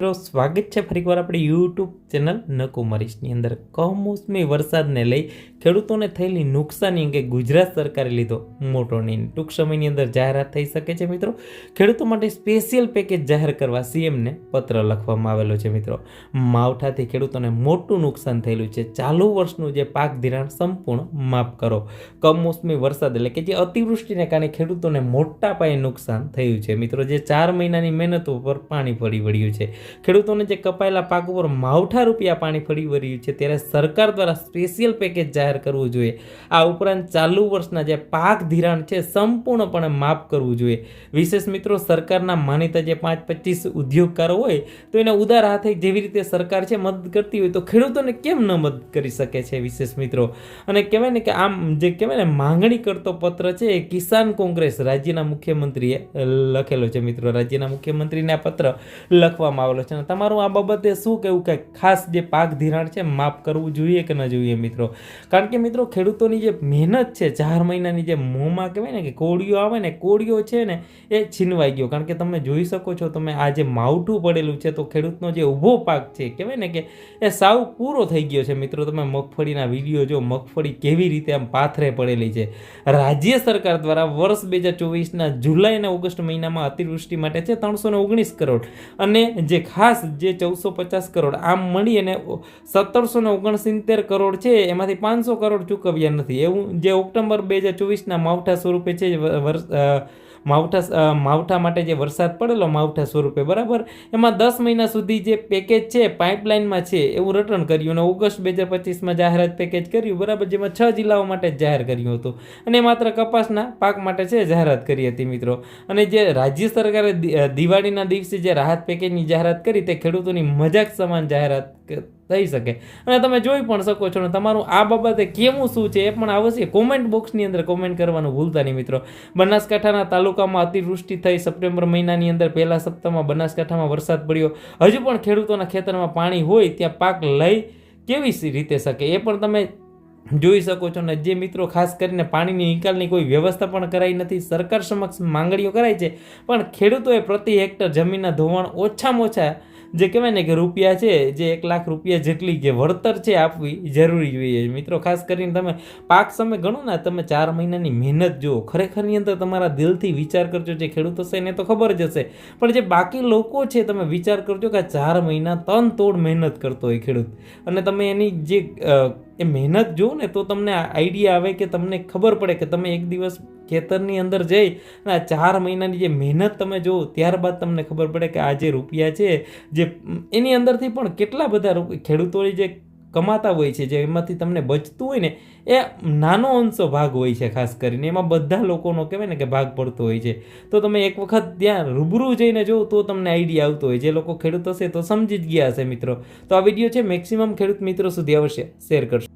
મિત્રો, સ્વાગત છે ફરીકવાર આપણી યુટ્યુબ ચેનલ નકુમરીશની અંદર. કમોસમી વરસાદને લઈ ખેડૂતોને થયેલી નુકસાની અંગે ગુજરાત સરકારે લીધો મોટો નિર્ણય ટૂંક સમયની અંદર જાહેરાત થઈ શકે છે મિત્રો. ખેડૂતો માટે સ્પેશિયલ પેકેજ જાહેર કરવા સીએમને પત્ર લખવામાં આવેલો છે મિત્રો. માવઠાથી ખેડૂતોને મોટું નુકસાન થયેલું છે. ચાલુ વર્ષનું જે પાક ધિરાણ સંપૂર્ણ માફ કરો. કમોસમી વરસાદ એટલે કે જે અતિવૃષ્ટિને કારણે ખેડૂતોને મોટા પાયે નુકસાન થયું છે. મિત્રો, જે ચાર મહિનાની મહેનત ઉપર પાણી પડી વળ્યું છે. ખેડૂતોને જે કપાયેલા પાક ઉપર માવઠા રૂપિયા પાણી ફરી વળ્યું છે, ત્યારે સરકાર દ્વારા સ્પેશિયલ પેકેજ જાહેર કરવું જોઈએ. આ ઉપરાંત ચાલુ વર્ષના જે પાક ધિરાણ છે, સંપૂર્ણપણે માફ કરવું જોઈએ. વિશેષ મિત્રો, સરકારના માનીતા જે પાંચ પચીસ ઉદ્યોગકારો હોય, તો એને ઉદાર હાથે જેવી રીતે સરકાર છે મદદ કરતી હોય, તો ખેડૂતોને કેમ ન મદદ કરી શકે છે વિશેષ મિત્રો? અને કહેવાય ને કે આમ જે કહેવાય ને માંગણી કરતો પત્ર છે, એ કિસાન કોંગ્રેસ રાજ્યના મુખ્યમંત્રીએ લખેલો છે મિત્રો. રાજ્યના મુખ્યમંત્રીને આ પત્ર લખવામાં આવેલો છે. અને તમારું આ બાબતે શું કહેવું? કે ખાસ જે પાક ધિરાણ છે, માફ કરવું જોઈએ કે ન જોઈએ મિત્રો? કારણ કે મિત્રો, ખેડૂતોની જે મહેનત છે, ચાર મહિનાની જે મોંમાં કહેવાય ને કે કોળીઓ આવે ને, કોળીઓ છે ને, એ છીનવાઈ ગયો. કારણ કે તમે જોઈ શકો છો, તમે આ જે માવઠું પડેલું છે, તો ખેડૂતનો જે ઊભો પાક છે, કહેવાય ને કે એ સાવ પૂરો થઈ ગયો છે. મિત્રો, તમે મગફળીના વીડિયો જો, મગફળી કેવી રીતે આમ પાથરે પડેલી છે? રાજ્ય સરકાર દ્વારા વર્ષ બે હજાર ચોવીસના જુલાઈ અને ઓગસ્ટ મહિનામાં અતિવૃષ્ટિ માટે છે, ત્રણસો ઓગણીસ કરોડ. અને જે ખાસ જે ચૌદસો પચાસ કરોડ, આમ મળી અને સત્તરસો ને ઓગણસિત્તેર કરોડ છે, એમાંથી પાંચસો કરોડ ચૂકવ્યા નથી. એવું જે ઓક્ટોબર બે હજાર ચોવીસના માવઠા સ્વરૂપે છે વર્ષ માવઠા માવઠા માટે જે વરસાદ પડેલો માવઠા સ્વરૂપે, બરાબર? એમાં દસ મહિના સુધી જે પેકેજ છે પાઇપલાઇનમાં છે, એવું રટણ કર્યું અને ઓગસ્ટ બે હજાર પચીસમાં જાહેરાત પેકેજ કર્યું, બરાબર? જેમાં છ જિલ્લાઓ માટે જાહેર કર્યું હતું. અને માત્ર કપાસના પાક માટે છે, જાહેરાત કરી હતી મિત્રો. અને જે રાજ્ય સરકારે દિવાળીના દિવસે જે રાહત પેકેજની જાહેરાત કરી, તે ખેડૂતોની મજાક સમાન જાહેરાત થઈ શકે. અને તમે જોઈ પણ શકો છો ને તમારું આ બાબતે કેવું શું છે એ પણ અવશ્ય કોમેન્ટ બોક્સની અંદર કોમેન્ટ કરવાનું ભૂલતા નહીં મિત્રો. બનાસકાંઠાના તાલુકામાં અતિવૃષ્ટિ થઈ સપ્ટેમ્બર મહિનાની અંદર પહેલા સપ્તાહમાં બનાસકાંઠામાં વરસાદ પડ્યો. હજુ પણ ખેડૂતોના ખેતરમાં પાણી હોય ત્યાં પાક લઈ કેવી રીતે શકે એ પણ તમે જોઈ શકો છો ને જે મિત્રો ખાસ કરીને પાણીની નિકાલની કોઈ વ્યવસ્થા પણ કરાઈ નથી, સરકાર સમક્ષ માંગણીઓ કરાઈ છે. પણ ખેડૂતોએ પ્રતિ હેક્ટર જમીનના ધોવાણ ઓછામાં ઓછા જે કહેવાય ને કે રૂપિયા છે, જે એક લાખ રૂપિયા જેટલી જે વળતર છે આપવી જરૂરી જોઈએ મિત્રો, ખાસ કરીને તમે પાક સમય ગણો ને, તમે ચાર મહિનાની મહેનત જુઓ. ખરેખરની અંદર તમારા દિલથી વિચાર કરજો, જે ખેડૂત હશે એને તો ખબર જ હશે. પણ જે બાકી લોકો છે, તમે વિચાર કરજો કે ચાર મહિના તન તોડ મહેનત કરતો હોય ખેડૂત. અને તમે એની જે એ મહેનત જુઓ ને, તો તમને આઈડિયા આવે કે તમને ખબર પડે કે તમે એક દિવસ ખેતરની અંદર જઈ અને આ ચાર મહિનાની જે મહેનત તમે જુઓ, ત્યારબાદ તમને ખબર પડે કે આ જે રૂપિયા છે, જે એની અંદરથી પણ કેટલા બધા ખેડૂતોની જે કમાતા હોય છે, જે એમાંથી તમને બચતું હોય ને, એ નાનો અંશો ભાગ હોય છે, ખાસ કરીને. એમાં બધા લોકોનો કહેવાય ને કે ભાગ પડતો હોય છે. તો તમે એક વખત ત્યાં રૂબરૂ જઈને જુઓ તો તમને આઈડિયા આવતો હોય. જે લોકો ખેડૂત હશે તો સમજી જ ગયા હશે મિત્રો. તો આ વીડિયો છે, મેક્સિમમ ખેડૂત મિત્રો સુધી અવશ્ય શેર કરશો.